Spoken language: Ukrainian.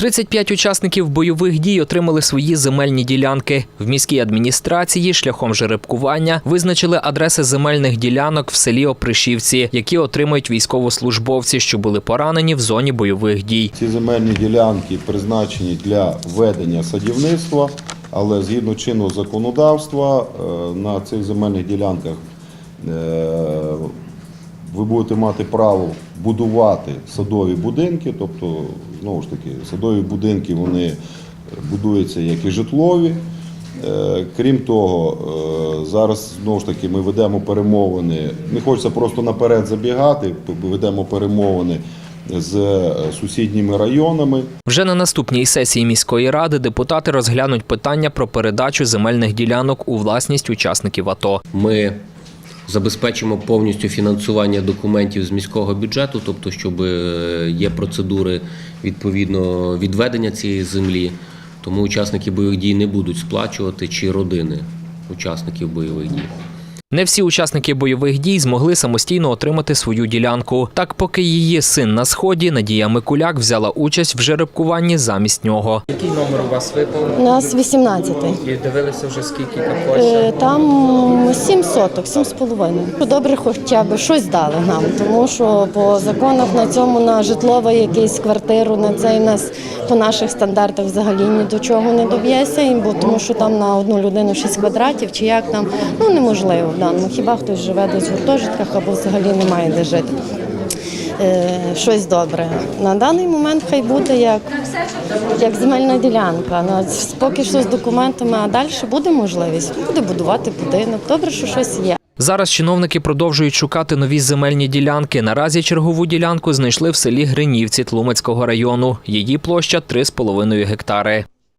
35 учасників бойових дій отримали свої земельні ділянки. В міській адміністрації шляхом жеребкування визначили адреси земельних ділянок в селі Опришівці, які отримують військовослужбовці, що були поранені в зоні бойових дій. Ці земельні ділянки призначені для ведення садівництва, але згідно чинного законодавства е, на цих земельних ділянках е, ви будете мати право будувати садові будинки, тобто, знову ж таки, садові будинки вони будуються як і житлові. Е, Крім того, е, зараз знову ж таки ми ведемо перемовини. Не хочеться просто наперед забігати, ведемо перемовини з е, сусідніми районами. Вже на наступній сесії міської ради депутати розглянуть питання про передачу земельних ділянок у власність учасників АТО. Ми забезпечимо повністю фінансування документів з міського бюджету, тобто, щоб е, є процедури відповідно відведення цієї землі. Тому учасники бойових дій не будуть сплачувати чи родини учасників бойових дій. Не всі учасники бойових дій змогли самостійно отримати свою ділянку. Так, поки її син на сході, Надія Микуляк взяла участь в жеребкуванні замість нього. Який номер у вас випав? У нас 18-й. І дивилися вже скільки? Е, Там 7 соток, 7 з половиною. Добре, хоча б щось дали нам, тому що по законах на цьому на житлове якийсь квартиру на цей нас по наших стандартах взагалі ні до чого не доб'єшся, і бо тому що там на одну людину 6 квадратів чи як там ну неможливо в даному. Хіба хтось живе десь в гуртожитках або взагалі немає де жити. Е, щось добре. На даний момент хай буде як, як земельна ділянка. Ну, поки що з документами, а далі буде можливість. Буде будувати будинок. Добре, що щось є. Зараз чиновники продовжують шукати нові земельні ділянки. Наразі чергову ділянку знайшли в селі Гринівці Тлумацького району. Її площа 3,5 гектари.